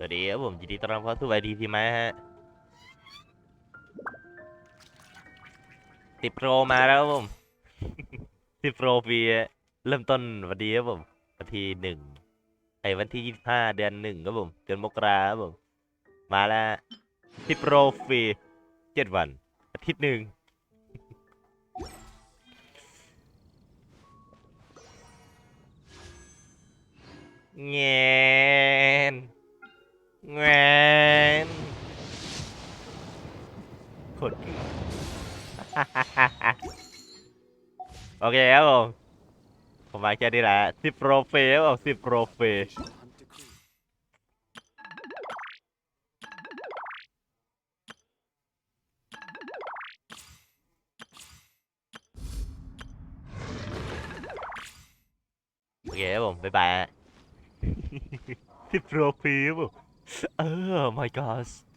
สวัสดีครับผมยินดีต้อนรับเข้าสู่ไอดีทีมฮะสิบโปรมาแล้วครับผมสิบโปรฟรีเริ่มต้นวันดีครับผมวันที่หนึ่งไอ้วันที่ยี่สิบห้าเดือนหนึ่งครับผม เดือนมกราครับผม มาแล้วสิบโปรฟรีเจ็ดวัน อาทิตย์หนึ่งแงนแงนโคตรโอเคครับผม ผมมาแค่นี้แหละสิบโปรเฟครับสิบโปรเฟโอเคครับผม บ๊ายบายสิบโปรเฟค รับผมเออ my god